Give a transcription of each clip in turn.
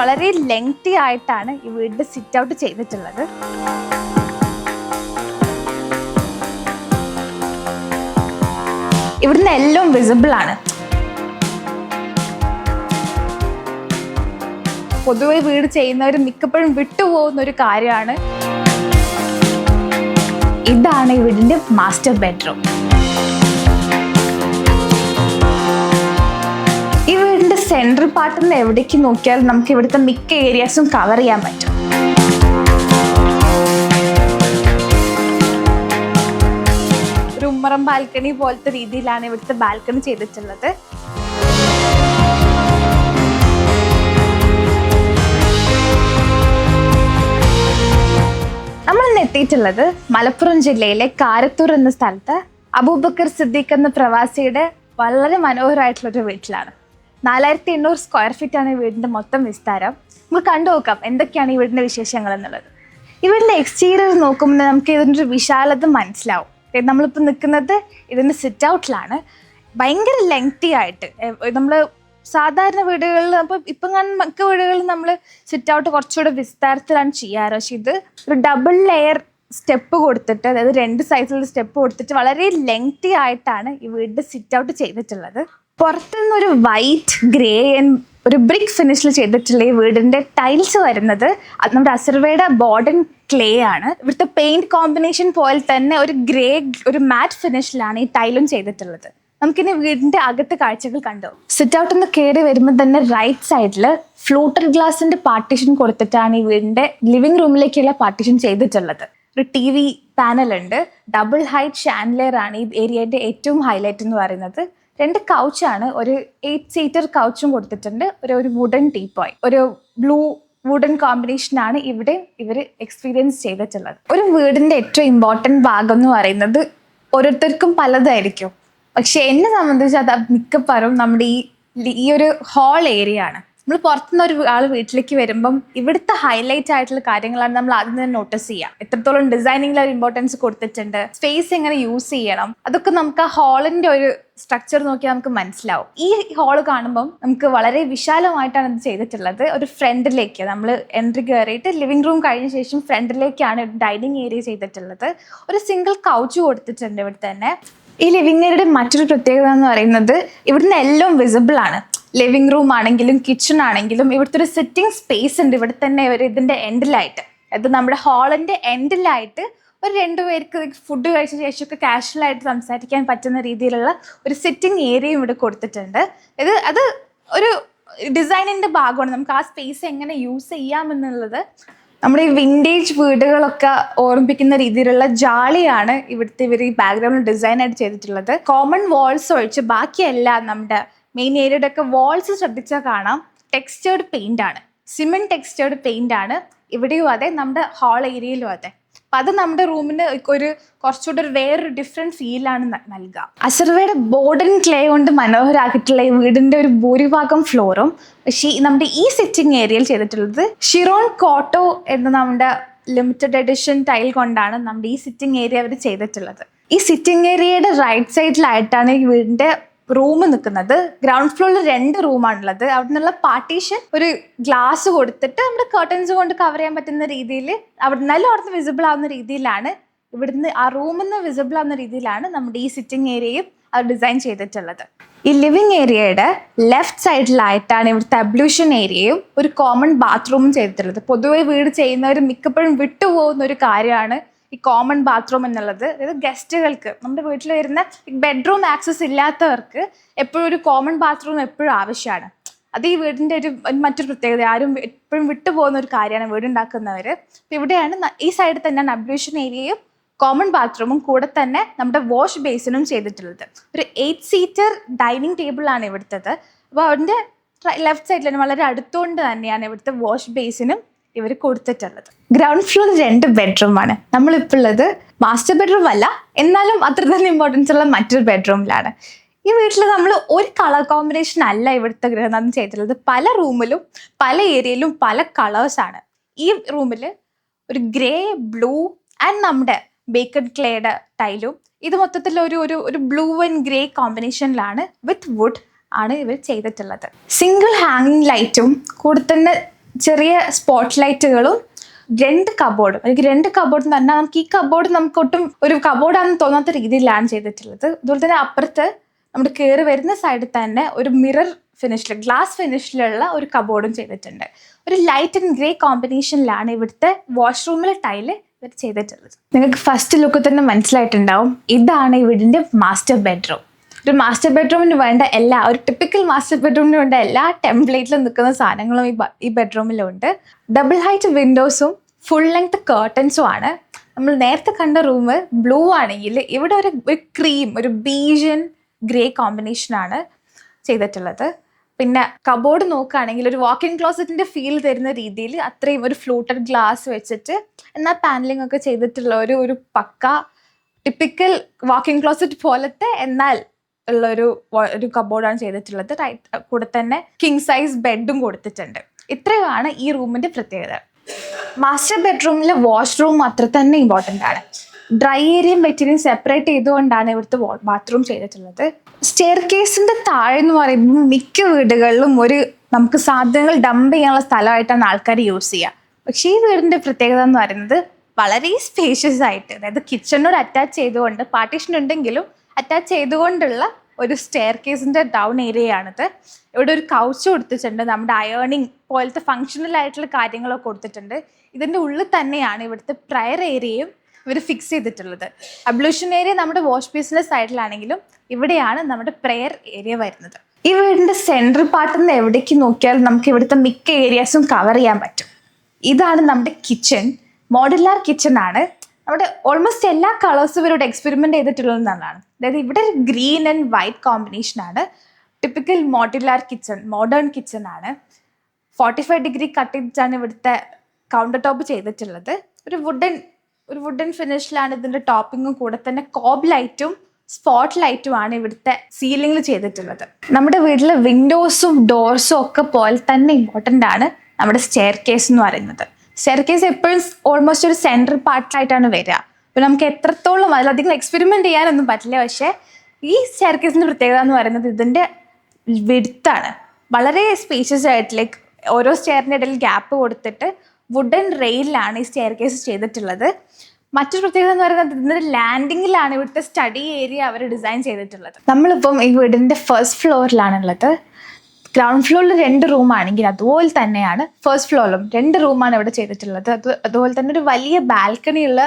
വളരെ ലെങ്തി ആയിട്ടാണ് ഈ വീടിന്റെ സിറ്റ് ഔട്ട് ചെയ്തിട്ടുള്ളത്. ഇവിടുന്ന് എല്ലാം വിസിബിൾ ആണ്. പൊതുവെ വീട് ചെയ്യുന്നവർ മിക്കപ്പോഴും വിട്ടുപോകുന്ന ഒരു കാര്യമാണ്. ഇതാണ് ഈ വീടിന്റെ മാസ്റ്റർ ബെഡ്റൂം സെൻട്രൽ പാർട്ടിൽ നിന്ന് എവിടേക്ക് നോക്കിയാൽ നമുക്ക് ഇവിടുത്തെ മിക്ക ഏരിയാസും കവർ ചെയ്യാൻ പറ്റും. ഒരു ഉമ്മറം ബാൽക്കണി പോലത്തെ രീതിയിലാണ് ഇവിടുത്തെ ബാൽക്കണി ചെയ്തിട്ടുള്ളത്. എത്തിയിട്ടുള്ളത് മലപ്പുറം ജില്ലയിലെ കാരത്തൂർ എന്ന സ്ഥലത്ത് അബൂബക്കർ സിദ്ദീഖ് എന്ന പ്രവാസിയുടെ വളരെ മനോഹരമായിട്ടുള്ള ഒരു വീട്ടിലാണ്. നാലായിരത്തി എണ്ണൂറ് സ്ക്വയർ ഫീറ്റ് ആണ് ഈ വീടിന്റെ മൊത്തം വിസ്താരം. നമുക്ക് കണ്ടു നോക്കാം എന്തൊക്കെയാണ് ഈ വീടിന്റെ വിശേഷങ്ങൾ എന്നുള്ളത്. വീടിന്റെ എക്സ്റ്റീരിയർ നോക്കുമ്പോൾ നമുക്ക് ഇതിന്റെ വിശാലത മനസ്സിലാവും. നമ്മളിപ്പോൾ നിൽക്കുന്നത് ഇതിന്റെ സിറ്റ് ഔട്ടിലാണ് ഭയങ്കര ലെങ്തി ആയിട്ട്. നമ്മൾ സാധാരണ വീടുകളിൽ അപ്പോൾ ഇപ്പം കാണുന്ന മിക്ക വീടുകളിൽ നമ്മൾ സിറ്റ് ഔട്ട് കുറച്ചുകൂടെ വിസ്താരത്തിലാണ് ചെയ്യാറ്. പക്ഷെ ഇത് ഒരു ഡബിൾ ലെയർ സ്റ്റെപ്പ് കൊടുത്തിട്ട് അതായത് രണ്ട് സൈസിലുള്ള സ്റ്റെപ്പ് കൊടുത്തിട്ട് വളരെ ലെങ്തി ആയിട്ടാണ് ഈ വീടിന്റെ സിറ്റ് ഔട്ട് ചെയ്തിട്ടുള്ളത്. പുറത്തുനിന്ന് ഒരു വൈറ്റ് ഗ്രേ ആൻഡ് ഒരു ബ്രിക് ഫിനിഷിൽ ചെയ്തിട്ടുള്ള ഈ വീടിന്റെ ടൈൽസ് വരുന്നത് അത് നമ്മുടെ അസർവയുടെ ബോർഡൻ ക്ലേ ആണ്. ഇവിടുത്തെ പെയിന്റ് കോമ്പിനേഷൻ പോലെ തന്നെ ഒരു ഗ്രേ ഒരു മാറ്റ് ഫിനിഷിലാണ് ഈ ടൈലും ചെയ്തിട്ടുള്ളത്. നമുക്കിനി വീടിന്റെ അകത്ത് കാഴ്ചകൾ കണ്ടു? സിറ്റ് ഔട്ട് ഒന്ന് കയറി വരുമ്പോൾ തന്നെ റൈറ്റ് സൈഡിൽ ഫ്ലൂട്ടർ ഗ്ലാസിന്റെ പാർട്ടീഷൻ കൊടുത്തിട്ടാണ് ഈ വീടിന്റെ ലിവിംഗ് റൂമിലേക്കുള്ള പാർട്ടീഷൻ ചെയ്തിട്ടുള്ളത്. ഒരു ടി വി പാനൽ ഉണ്ട്. ഡബിൾ ഹൈറ്റ് ഷാൻലെയർ ആണ് ഈ ഏരിയയുടെ ഏറ്റവും ഹൈലൈറ്റ് എന്ന് പറയുന്നത്. രണ്ട് കൗച്ചാണ് ഒരു എയ്റ്റ് സീറ്റർ കൗച്ചും കൊടുത്തിട്ടുണ്ട്. ഒരു ഒരു വുഡൻ ടീപ്പോയ് ഒരു ബ്ലൂ വുഡൻ കോമ്പിനേഷനാണ് ഇവിടെ ഇവർ എക്സ്പീരിയൻസ് ചെയ്തിട്ടുള്ളത്. ഒരു വീടിന്റെ ഏറ്റവും ഇമ്പോർട്ടന്റ് ഭാഗം എന്ന് പറയുന്നത് ഓരോരുത്തർക്കും പലതായിരിക്കും. പക്ഷെ എന്നെ സംബന്ധിച്ച് അത് മിക്കപ്പോഴും നമ്മുടെ ഈ ഈ ഒരു ഹാൾ ഏരിയ ആണ്. നമ്മൾ പുറത്തുനിന്ന് ഒരു ആൾ വീട്ടിലേക്ക് വരുമ്പം ഇവിടുത്തെ ഹൈലൈറ്റ് ആയിട്ടുള്ള കാര്യങ്ങളാണ് നമ്മൾ ആദ്യം തന്നെ നോട്ടീസ് ചെയ്യുക എത്രത്തോളം ഡിസൈനിങ്ങിൽ ഒരു ഇമ്പോർട്ടൻസ് കൊടുത്തിട്ടുണ്ട് സ്പേസ് എങ്ങനെ യൂസ് ചെയ്യണം അതൊക്കെ നമുക്ക് ആ ഹാളിന്റെ ഒരു സ്ട്രക്ചർ നോക്കിയാൽ നമുക്ക് മനസ്സിലാവും. ഈ ഹാൾ കാണുമ്പം നമുക്ക് വളരെ വിശാലമായിട്ടാണ് ഇത് ചെയ്തിട്ടുള്ളത്. ഒരു ഫ്രണ്ടിലേക്ക് നമ്മൾ എൻട്രി കയറിയിട്ട് ലിവിംഗ് റൂം കഴിഞ്ഞ ശേഷം ഫ്രണ്ടിലേക്കാണ് ഡൈനിങ് ഏരിയ ചെയ്തിട്ടുള്ളത്. ഒരു സിംഗിൾ കൗച്ച് കൊടുത്തിട്ടുണ്ട് ഇവിടെ തന്നെ ഈ ലിവിംഗ് ഏരിയയുടെ മറ്റൊരു പ്രത്യേകത എന്ന് പറയുന്നത് ഇവിടുന്ന് എല്ലാം വിസിബിൾ ആണ്. ലിവിംഗ് റൂം ആണെങ്കിലും കിച്ചൺ ആണെങ്കിലും ഇവിടുത്തെ ഒരു സിറ്റിംഗ് സ്പേസ് ഉണ്ട്. ഇവിടെ തന്നെ ഒരു ഇതിന്റെ എൻഡിലായിട്ട് അത് നമ്മുടെ ഹാളിന്റെ എൻഡിലായിട്ട് ഒരു രണ്ടു പേർക്ക് ഫുഡ് കഴിച്ച ശേഷമൊക്കെ കാഷ്വലായിട്ട് സംസാരിക്കാൻ പറ്റുന്ന രീതിയിലുള്ള ഒരു സിറ്റിംഗ് ഏരിയയും ഇവിടെ കൊടുത്തിട്ടുണ്ട്. ഇത് അത് ഒരു ഡിസൈനിന്റെ ഭാഗമാണ്. നമുക്ക് ആ സ്പേസ് എങ്ങനെ യൂസ് ചെയ്യാമെന്നുള്ളത് നമ്മുടെ ഈ വിന്റേജ് വീടുകളൊക്കെ ഓർമ്മിപ്പിക്കുന്ന രീതിയിലുള്ള ജാളിയാണ് ഇവിടുത്തെ ഇവർ ഈ ബാക്ക്ഗ്രൗണ്ട് ഡിസൈൻ ആയിട്ട് ചെയ്തിട്ടുള്ളത്. കോമൺ വാൾസ് ഒഴിച്ച് ബാക്കിയെല്ലാം നമ്മുടെ മെയിൻ ഏരിയയുടെ ഒക്കെ വാൾസ് ശ്രദ്ധിച്ചാൽ കാണാം. ടെക്സ്റ്റേർഡ് പെയിന്റ് ആണ്. സിമെന്റ് ടെക്സ്റ്റേർഡ് പെയിന്റ് ആണ്. ഇവിടെയും അതെ നമ്മുടെ ഹാൾ ഏരിയയിലും അതെ. അപ്പൊ അത് നമ്മുടെ റൂമിന് ഒരു കുറച്ചുകൂടെ ഒരു വേറൊരു ഡിഫറെന്റ് ഫീലാണ് നൽകുക അസർവയുടെ ബോർഡൻ ക്ലേ കൊണ്ട് മനോഹരാക്കിയിട്ടുള്ള ഈ വീടിന്റെ ഒരു ഭൂരിഭാഗം ഫ്ലോറും പക്ഷേ നമ്മുടെ ഈ സിറ്റിംഗ് ഏരിയയിൽ ചെയ്തിട്ടുള്ളത് ഷിറോൺ കോട്ടോ എന്ന നമ്മുടെ ലിമിറ്റഡ് എഡിഷൻ ടൈൽ കൊണ്ടാണ് നമ്മുടെ ഈ സിറ്റിംഗ് ഏരിയ അവർ ചെയ്തിട്ടുള്ളത്. ഈ സിറ്റിംഗ് ഏരിയയുടെ റൈറ്റ് സൈഡിലായിട്ടാണ് ഈ വീടിന്റെ റൂം നിൽക്കുന്നത്. ഗ്രൗണ്ട് ഫ്ലോറിൽ രണ്ട് റൂമാണുള്ളത് അവിടെ നിന്നുള്ള പാർട്ടീഷൻ ഒരു ഗ്ലാസ് കൊടുത്തിട്ട് നമ്മുടെ കർട്ടൻസ് കൊണ്ട് കവർ ചെയ്യാൻ പറ്റുന്ന രീതിയിൽ അവിടെ നല്ല അവിടുന്ന് വിസിബിൾ ആവുന്ന രീതിയിലാണ്. ഇവിടുന്ന് ആ റൂമിൽ നിന്ന് വിസിബിൾ ആവുന്ന രീതിയിലാണ് നമ്മുടെ ഈ സിറ്റിംഗ് ഏരിയയും അത് ഡിസൈൻ ചെയ്തിട്ടുള്ളത്. ഈ ലിവിംഗ് ഏരിയയുടെ ലെഫ്റ്റ് സൈഡിലായിട്ടാണ് ഇവിടുത്തെ അബ്ലൂഷൻ ഏരിയയും ഒരു കോമൺ ബാത്റൂമും ചെയ്തിട്ടുള്ളത്. പൊതുവെ വീട് ചെയ്യുന്നവർ മിക്കപ്പോഴും വിട്ടുപോകുന്ന ഒരു കാര്യമാണ് ഈ കോമൺ ബാത്റൂം എന്നുള്ളത്. അതായത് ഗസ്റ്റുകൾക്ക് നമ്മുടെ വീട്ടിൽ വരുന്ന ബെഡ്റൂം ആക്സസ് ഇല്ലാത്തവർക്ക് എപ്പോഴും ഒരു കോമൺ ബാത്റൂം എപ്പോഴും ആവശ്യമാണ്. അത് ഈ വീടിന്റെ ഒരു മറ്റൊരു പ്രത്യേകത ആരും എപ്പോഴും വിട്ടുപോകുന്ന ഒരു കാര്യമാണ് വീടുണ്ടാക്കുന്നവർ അപ്പം ഇവിടെയാണ് ഈ സൈഡിൽ തന്നെ അബ്ലൂഷൻ ഏരിയയും കോമൺ ബാത്റൂമും കൂടെ തന്നെ നമ്മുടെ വാഷ് ബേസിനും ചെയ്തിട്ടുള്ളത്. ഒരു എയ്റ്റ് സീറ്റർ ഡൈനിങ് ടേബിളാണ് ഇവിടുത്തത്. അപ്പോൾ അതിന്റെ ലെഫ്റ്റ് സൈഡിൽ തന്നെ വളരെ അടുത്തുകൊണ്ട് തന്നെയാണ് ഇവിടുത്തെ വാഷ് ബേസിനും ഇവർ കൊടുത്തിട്ടുള്ളത്. ഗ്രൗണ്ട് ഫ്ലോറിൽ രണ്ട് ബെഡ്റൂമാണ് നമ്മളിപ്പോൾ ഉള്ളത് മാസ്റ്റർ ബെഡ്റൂം അല്ല എന്നാലും അത്ര തന്നെ ഇമ്പോർട്ടൻസ് ഉള്ള മറ്റൊരു ബെഡ്റൂമിലാണ് ഈ വീട്ടിൽ നമ്മൾ ഒരു കളർ കോമ്പിനേഷൻ അല്ല ഇവിടുത്തെ ഗൃഹനാഥം ചെയ്തിട്ടുള്ളത്. പല റൂമിലും പല ഏരിയയിലും പല കളേഴ്സാണ് ഈ റൂമിൽ ഒരു ഗ്രേ ബ്ലൂ ആൻഡ് നമ്മുടെ ബേക്കഡ് ക്ലേയുടെ ടൈലും ഇത് മൊത്തത്തിൽ ഒരു ഒരു ഒരു ബ്ലൂ ആൻഡ് ഗ്രേ കോമ്പിനേഷനിലാണ് വിത്ത് വുഡ് ആണ് ഇവർ ചെയ്തിട്ടുള്ളത്. സിംഗിൾ ഹാങ്ങിങ് ലൈറ്റും കൂടെ തന്നെ ചെറിയ സ്പോട്ട് ലൈറ്റുകളും രണ്ട് കബോർഡ് അല്ലെങ്കിൽ രണ്ട് കബോർഡ് എന്ന് പറഞ്ഞാൽ നമുക്ക് ഈ കബോർഡ് നമുക്ക് ഒട്ടും ഒരു കബോർഡാണെന്ന് തോന്നാത്ത രീതിയിലാണ് ചെയ്തിട്ടുള്ളത്. അതുപോലെ തന്നെ അപ്പുറത്ത് നമ്മുടെ കയറി വരുന്ന സൈഡിൽ തന്നെ ഒരു മിറർ ഫിനിഷിൽ ഗ്ലാസ് ഫിനിഷിലുള്ള ഒരു കബോർഡും ചെയ്തിട്ടുണ്ട്. ഒരു ലൈറ്റ് ആൻഡ് ഗ്രേ കോമ്പിനേഷനിലാണ് ഇവിടുത്തെ വാഷ്റൂമിലെ ടൈൽ ഇവർ ചെയ്തിട്ടുള്ളത്. നിങ്ങൾക്ക് ഫസ്റ്റ് ലുക്ക് തന്നെ മനസ്സിലായിട്ടുണ്ടാവും. ഇതാണ് ഈ വീടിന്റെ മാസ്റ്റർ ബെഡ്റൂം ഒരു മാസ്റ്റർ ബെഡ്റൂമിന് വേണ്ട എല്ലാ ഒരു ടിപ്പിക്കൽ മാസ്റ്റർ ബെഡ്റൂമിന് വേണ്ട എല്ലാ ടെംപ്ലേറ്റിലും നിൽക്കുന്ന സാധനങ്ങളും ഈ ഈ ബെഡ്റൂമിലുണ്ട് ഡബിൾ ഹൈറ്റ് വിൻഡോസും ഫുൾ ലെങ്ത് കേർട്ടൻസും ആണ്. നമ്മൾ നേരത്തെ കണ്ട റൂം ബ്ലൂ ആണെങ്കിൽ ഇവിടെ ഒരു ക്രീം ഒരു ബീജൻ ഗ്രേ കോമ്പിനേഷൻ ആണ് ചെയ്തിട്ടുള്ളത്. പിന്നെ കബോർഡ് നോക്കുകയാണെങ്കിൽ ഒരു വാക്കിൻ ക്ലോസറ്റിന്റെ ഫീൽ തരുന്ന രീതിയിൽ അത്രയും ഒരു ഫ്ലൂട്ടഡ് ഗ്ലാസ് വെച്ചിട്ട് എന്നാൽ പാനലിംഗ് ഒക്കെ ചെയ്തിട്ടുള്ള ഒരു ഒരു പക്ക ടിപ്പിക്കൽ വാക്കിംഗ് ക്ലോസറ്റ് പോലത്തെ എന്നാൽ ഉള്ള ഒരു കബോർഡാണ് ചെയ്തിട്ടുള്ളത്. കൂടെ തന്നെ കിങ് സൈസ് ബെഡും കൊടുത്തിട്ടുണ്ട്. ഇത്രയാണ് ഈ റൂമിന്റെ പ്രത്യേകത. മാസ്റ്റർ ബെഡ്റൂമിലെ വാഷ്റൂം അത്ര തന്നെ ഇമ്പോർട്ടന്റ് ആണ്. ഡ്രൈ ഏരിയയും വെറ്റിനെയും സെപ്പറേറ്റ് ചെയ്തുകൊണ്ടാണ് ഇവിടുത്തെ ബാത്റൂം ചെയ്തിട്ടുള്ളത്. സ്റ്റെയർ കേസിന്റെ താഴെ എന്ന് പറയുമ്പോൾ മിക്ക വീടുകളിലും ഒരു നമുക്ക് സാധനങ്ങൾ ഡംപ് ചെയ്യാനുള്ള സ്ഥലമായിട്ടാണ് ആൾക്കാർ യൂസ് ചെയ്യുക. പക്ഷേ ഈ വീടിന്റെ പ്രത്യേകത എന്ന് പറയുന്നത് വളരെ സ്പേഷ്യസ് ആയിട്ട് അതായത് കിച്ചണിനോട് അറ്റാച്ച് ചെയ്തുകൊണ്ട് പാർട്ടീഷൻ ഉണ്ടെങ്കിലും അറ്റാച്ച് ചെയ്തുകൊണ്ടുള്ള ഒരു സ്റ്റെയർ കേസിന്റെ ഡൗൺ ഏരിയ ആണിത് ഇവിടെ ഒരു കൗച്ച് കൊടുത്തിട്ടുണ്ട്. നമ്മുടെ അയേണിങ് പോലത്തെ ഫങ്ഷണൽ ആയിട്ടുള്ള കാര്യങ്ങളൊക്കെ കൊടുത്തിട്ടുണ്ട്. ഇതിന്റെ ഉള്ളിൽ തന്നെയാണ് ഇവിടുത്തെ പ്രയർ ഏരിയയും ഇവർ ഫിക്സ് ചെയ്തിട്ടുള്ളത്. അബ്ലൂഷൻ ഏരിയ നമ്മുടെ വാഷ് ബേസിന്റെ സൈഡിലാണെങ്കിലും ഇവിടെയാണ് നമ്മുടെ പ്രെയർ ഏരിയ വരുന്നത്. ഈ വീടിന്റെ സെൻട്രൽ പാർട്ടിൽ നിന്ന് എവിടേക്ക് നോക്കിയാൽ നമുക്ക് ഇവിടുത്തെ മിക്ക ഏരിയാസും കവർ ചെയ്യാൻ പറ്റും. ഇതാണ് നമ്മുടെ കിച്ചൺ മോഡുലാർ കിച്ചൺ ആണ്. നമ്മുടെ ഓൾമോസ്റ്റ് എല്ലാ കളേഴ്സും ഇവരോട് എക്സ്പെരിമെന്റ് ചെയ്തിട്ടുള്ളത് എന്നുള്ളതാണ് അതായത് ഇവിടെ ഒരു ഗ്രീൻ ആൻഡ് വൈറ്റ് കോമ്പിനേഷൻ ആണ്. Typical modular kitchen modern kitchen ആണ്. ഫോർട്ടി ഫൈവ് ഡിഗ്രി കട്ട് ചെയ്തിട്ടാണ് ഇവിടുത്തെ കൗണ്ടർ ടോപ്പ് ചെയ്തിട്ടുള്ളത്. ഒരു വുഡൻ ഒരു വുഡൻ ഫിനിഷിലാണ് ഇതിന്റെ ടോപ്പിങ്ങും കൂടെ തന്നെ. കോബ് ലൈറ്റും സ്പോട്ട് ലൈറ്റും ആണ് ഇവിടുത്തെ സീലിംഗിൽ ചെയ്തിട്ടുള്ളത്. നമ്മുടെ വീട്ടിലെ വിൻഡോസും ഡോർസും ഒക്കെ പോലെ തന്നെ ഇമ്പോർട്ടന്റ് ആണ് നമ്മുടെ സ്റ്റെയർ കേസ് എന്ന് പറയുന്നത്. സ്റ്റെയർ കേസ് എപ്പോഴും ഓൾമോസ്റ്റ് ഒരു സെൻട്രൽ പാർട്ടിലായിട്ടാണ് വരിക. അപ്പോൾ നമുക്ക് എത്രത്തോളം അതിലധികം എക്സ്പെരിമെന്റ് ചെയ്യാനൊന്നും പറ്റില്ല. പക്ഷേ ഈ സ്റ്റെയർകേസിന്റെ പ്രത്യേകത എന്ന് പറയുന്നത് ഇതിന്റെ വിടുത്താണ് വളരെ സ്പേഷ്യസ് ആയിട്ട് ലൈക്ക് ഓരോ സ്റ്റെയറിന്റെ ഇടയിൽ ഗ്യാപ്പ് കൊടുത്തിട്ട് വുഡൻ റെയിലാണ് ഈ സ്റ്റെയർ കേസ് ചെയ്തിട്ടുള്ളത്. മറ്റൊരു പ്രത്യേകത എന്ന് പറയുന്നത് ഇതിന്റെ ലാൻഡിങ്ങിലാണ് ഇവിടുത്തെ സ്റ്റഡി ഏരിയ അവർ ഡിസൈൻ ചെയ്തിട്ടുള്ളത്. നമ്മളിപ്പം ഈ വീടിന്റെ ഫസ്റ്റ് ഫ്ലോറിലാണുള്ളത് ഗ്രൗണ്ട് ഫ്ലോറിൽ രണ്ട് റൂമാണെങ്കിൽ അതുപോലെ തന്നെയാണ് ഫസ്റ്റ് ഫ്ലോറിലും രണ്ട് റൂമാണ് ഇവിടെ ചെയ്തിട്ടുള്ളത്. അത് അതുപോലെ തന്നെ ഒരു വലിയ ബാൽക്കണി ഉള്ള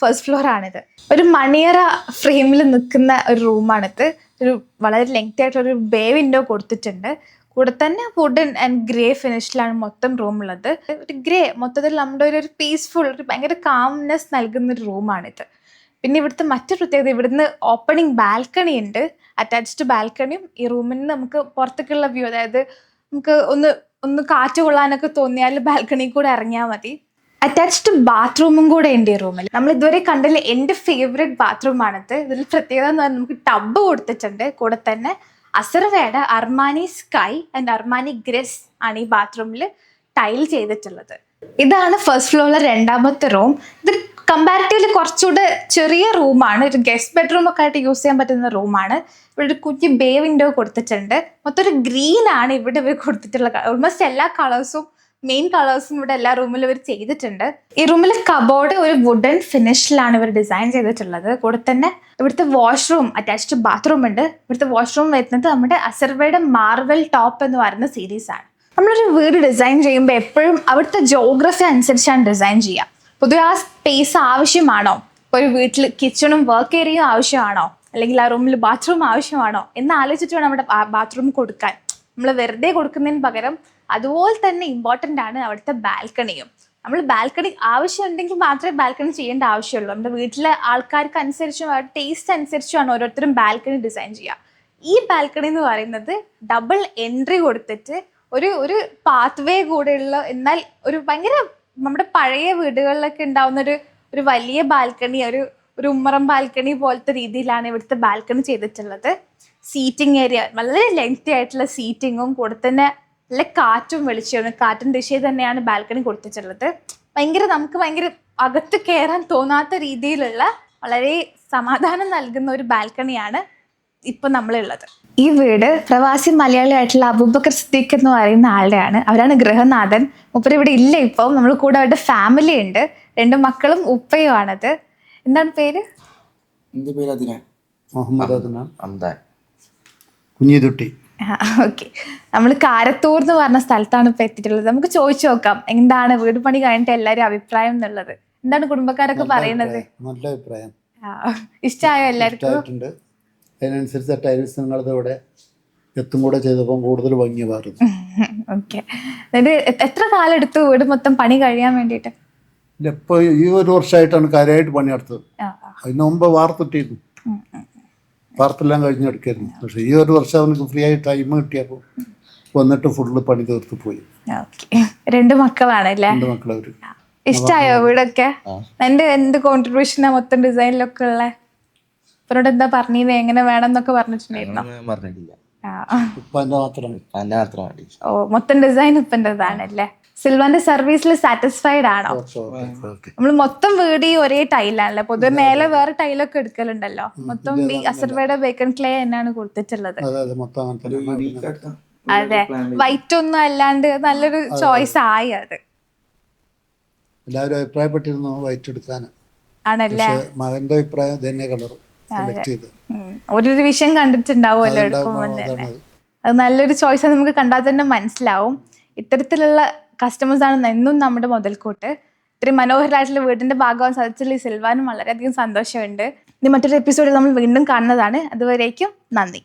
ഫസ്റ്റ് ഫ്ലോർ ആണിത് ഒരു മണിയറ ഫ്രെയിമിൽ നിൽക്കുന്ന ഒരു റൂമാണിത്. ഒരു വളരെ ലെങ്തി ആയിട്ടുള്ള ഒരു ബേ വിൻഡോ കൊടുത്തിട്ടുണ്ട്. കൂടെ തന്നെ വുഡൻ ആൻഡ് ഗ്രേ ഫിനിഷിലാണ് മൊത്തം റൂം ഉള്ളത് ഒരു ഗ്രേ മൊത്തത്തിൽ നമ്മുടെ ഒരു ഒരു പീസ്ഫുൾ ഒരു ഭയങ്കര കാംനെസ് നൽകുന്ന ഒരു റൂമാണിത്. പിന്നെ ഇവിടുത്തെ മറ്റു പ്രത്യേകത ഇവിടുന്ന് ഓപ്പണിംഗ് ബാൽക്കണി ഉണ്ട്. അറ്റാച്ച്ഡ് ബാൽക്കണിയും ഈ റൂമിൽ നിന്ന് നമുക്ക് പുറത്തേക്കുള്ള വ്യൂ അതായത് നമുക്ക് ഒന്ന് ഒന്ന് കാറ്റ് കൊള്ളാനൊക്കെ തോന്നിയാൽ ബാൽക്കണിയിൽ കൂടെ ഇറങ്ങിയാൽ മതി. അറ്റാച്ച്ഡ് ബാത്റൂമും കൂടെ ഉണ്ട് ഈ റൂമിൽ നമ്മൾ ഇതുവരെ കണ്ടതിൽ എന്റെ ഫേവറേറ്റ് ബാത്റൂം ആണത്. ഇതിൽ പ്രത്യേകത എന്ന് പറഞ്ഞാൽ നമുക്ക് ടബ് കൊടുത്തിട്ടുണ്ട്. കൂടെ തന്നെ അസർവയുടെ അർമാനി സ്കൈ ആൻഡ് അർമാനി ഗ്രസ് ആണ് ഈ ബാത്റൂമിൽ ടൈൽ ചെയ്തിട്ടുള്ളത്. ഇതാണ് ഫസ്റ്റ് ഫ്ലോറിലെ രണ്ടാമത്തെ റൂം ഇത് കമ്പാരിറ്റീവ്ലി കുറച്ചുകൂടെ ചെറിയ റൂമാണ് ഒരു ഗസ്റ്റ് ബെഡ്റൂം ഒക്കെ ആയിട്ട് യൂസ് ചെയ്യാൻ പറ്റുന്ന റൂമാണ് ഇവിടെ ഒരു കുഞ്ഞ് ബേ വിൻഡോ കൊടുത്തിട്ടുണ്ട്. മൊത്തം ഒരു ഗ്രീൻ ആണ് ഇവിടെ ഇവർ കൊടുത്തിട്ടുള്ള ഓൾമോസ്റ്റ് എല്ലാ കളേഴ്സും മെയിൻ കളേഴ്സും ഇവിടെ എല്ലാ റൂമിലും ഇവർ ചെയ്തിട്ടുണ്ട്. ഈ റൂമിലെ കബോർഡ് ഒരു വുഡൻ ഫിനിഷിലാണ് ഇവർ ഡിസൈൻ ചെയ്തിട്ടുള്ളത്. കൂടെ തന്നെ ഇവിടുത്തെ വാഷ്റൂം അറ്റാച്ച്ഡ് ബാത്റൂം ഉണ്ട്. ഇവിടുത്തെ വാഷ്റൂം വരുന്നത് നമ്മുടെ അസർവയുടെ മാർവൽ ടോപ്പ് എന്ന് പറയുന്ന സീരീസ് ആണ്. നമ്മളൊരു വീട് ഡിസൈൻ ചെയ്യുമ്പോൾ എപ്പോഴും അവിടുത്തെ ജോഗ്രഫി അനുസരിച്ചാണ് ഡിസൈൻ ചെയ്യുക. പൊതുവെ ആ സ്പേസ് ആവശ്യമാണോ? ഒരു വീട്ടിൽ കിച്ചണും വർക്ക് ഏരിയയും ആവശ്യമാണോ? അല്ലെങ്കിൽ ആ റൂമിൽ ബാത്റൂം ആവശ്യമാണോ? എന്ന് ആലോചിച്ചിട്ട് വേണം നമ്മുടെ ബാത്റൂം കൊടുക്കാൻ. നമ്മൾ വെറുതെ കൊടുക്കുന്നതിന് പകരം അതുപോലെ തന്നെ ഇമ്പോർട്ടന്റ് ആണ് അവിടുത്തെ ബാൽക്കണിയും. നമ്മൾ ബാൽക്കണി ആവശ്യമുണ്ടെങ്കിൽ മാത്രമേ ബാൽക്കണി ചെയ്യേണ്ട ആവശ്യമുള്ളൂ. നമ്മുടെ വീട്ടിലെ ആൾക്കാർക്ക് അനുസരിച്ചും അവരുടെ ടേസ്റ്റ് അനുസരിച്ചുമാണ് ഓരോരുത്തരും ബാൽക്കണി ഡിസൈൻ ചെയ്യുക. ഈ ബാൽക്കണി എന്ന് പറയുന്നത് ഡബിൾ എൻട്രി കൊടുത്തിട്ട് ഒരു ഒരു പാത്ത് വേ കൂടെയുള്ള എന്നാൽ ഒരു ഭയങ്കര നമ്മുടെ പഴയ വീടുകളിലൊക്കെ ഉണ്ടാവുന്ന ഒരു ഒരു വലിയ ബാൽക്കണി ഒരു ഒരു ഉമ്മറം ബാൽക്കണി പോലത്തെ രീതിയിലാണ് ഇവിടുത്തെ ബാൽക്കണി ചെയ്തിട്ടുള്ളത്. സീറ്റിംഗ് ഏരിയ വളരെ ലെങ്തി ആയിട്ടുള്ള സീറ്റിങ്ങും കൂടെ തന്നെ നല്ല കാറ്റും വെളിച്ചവും കാറ്റും ദിശയിൽ തന്നെയാണ് ബാൽക്കണി കൊടുത്തിട്ടുള്ളത്. ഭയങ്കര നമുക്ക് ഭയങ്കര അകത്ത് കയറാൻ തോന്നാത്ത രീതിയിലുള്ള വളരെ സമാധാനം നൽകുന്ന ഒരു ബാൽക്കണിയാണ് ഇപ്പൊ നമ്മളുള്ളത്. ഈ വീട് പ്രവാസി മലയാളിയായിട്ടുള്ള അബൂബക്കർ സിദ്ദീഖ് എന്ന് പറയുന്ന ആളുടെയാണ്. അവരാണ് ഗൃഹനാഥൻ. മൂപ്പര് ഇവിടെ ഇല്ല ഇപ്പം. നമ്മൾ കൂടെ അവരുടെ ഫാമിലി ഉണ്ട്. രണ്ട് മക്കളും ഉപ്പയും ആണത്. എന്താണ് പേര്? എന്റെ പേര് അതിനാൻ മുഹമ്മദ് അതിന അംദാൻ. കുഞ്ഞിതുട്ടി. ഓക്കെ നമ്മൾ കാരത്തൂർ എന്ന് പറഞ്ഞ സ്ഥലത്താണ് ഇപ്പൊ എത്തിയിട്ടുള്ളത്. നമുക്ക് ചോദിച്ചു നോക്കാം എന്താണ് വീട് പണി കഴിഞ്ഞിട്ട് എല്ലാരും അഭിപ്രായം എന്നുള്ളത്? എന്താണ് കുടുംബക്കാരൊക്കെ പറയുന്നത്? നല്ല അഭിപ്രായം. ഇഷ്ടമായോ എല്ലാവർക്കും? അതിനനുസരിച്ച് ടൈൽസ് നിങ്ങളത് ഇവിടെ എത്തും കൂടെ ചെയ്തപ്പോൾ കൂടുതൽ ഭംഗി മാറുന്നു ഓക്കെ അതായത് എത്ര കാലം എടുത്തു വീട് മൊത്തം പണി കഴിയാൻ വേണ്ടിയിട്ട്? ഇപ്പൊ ഈ ഒരു വർഷമായിട്ടാണ് കാര്യമായിട്ട് പണിയെടുത്തത്. ആ, അതിന് മുമ്പ് വാർത്തിട്ടിരുന്നു. വാർത്തെല്ലാം കഴിഞ്ഞെടുക്കായിരുന്നു. പക്ഷേ ഈ ഒരു വർഷം അവനക്ക് ഫ്രീ ആയി ടൈം കിട്ടിയപ്പോൾ വന്നിട്ട് ഫുള്ള് പണി തീർത്ത് പോയി. രണ്ട് മക്കളാണല്ലേ? രണ്ട് മക്കളവർ ഇഷ്ടായോ വീടൊക്കെ. എന്റെ എന്ത് കോൺട്രിബ്യൂഷനാ മൊത്തം ഡിസൈനിലൊക്കെ ഉള്ള? ഇവരോട് എന്താ പറഞ്ഞത് എങ്ങനെ വേണം എന്നൊക്കെ പറഞ്ഞിട്ടുണ്ടായിരുന്നോ ഓ മൊത്തം ഡിസൈൻ ഇപ്പന്റെതാണല്ലേ സിൽവാന്റെ സർവീസിൽ സാറ്റിസ്ഫൈഡ് ആണോ? ഓക്കെ നമ്മൾ മൊത്തം വീട് ഈ ഒരേ ടൈലാണല്ലോ പൊതുവെ മേലെ വേറെ ടൈലൊക്കെ എടുക്കലുണ്ടല്ലോ. മൊത്തം ഈ അസർവയുടെ ബേക്കൺ ക്ലേ തന്നെയാണ് കൊടുത്തിട്ടുള്ളത്. അതെ വൈറ്റ് ഒന്നും അല്ലാണ്ട് നല്ലൊരു ചോയ്സ് ആയി അത്. എല്ലാവരും അഭിപ്രായപ്പെട്ടിരുന്നു വൈറ്റ് എടുക്കാൻ. ആണല്ലേ? പക്ഷെ മകന്റെ അഭിപ്രായം തന്നെ കളർ സെലക്ട് ചെയ്ത് ഉം. ഒരു വിഷയം കണ്ടിട്ടുണ്ടാവുമല്ലോ എടുക്കുമ്പോൾ തന്നെ അത്. അത് നല്ലൊരു ചോയ്സ് നമുക്ക് കണ്ടാൽ തന്നെ മനസ്സിലാവും. ഇത്തരത്തിലുള്ള കസ്റ്റമേഴ്സ് ആണ് എന്നും നമ്മുടെ മുതൽക്കൂട്ട്. ഇത്രയും മനോഹരമായിട്ടുള്ള വീടിന്റെ ഭാഗമാകാൻ സാധിച്ചതിൽ സിൽവാനും വളരെയധികം സന്തോഷമുണ്ട്. ഇനി മറ്റൊരു എപ്പിസോഡിൽ നമ്മൾ വീണ്ടും കാണുന്നതാണ്. അതുവരേക്കും നന്ദി.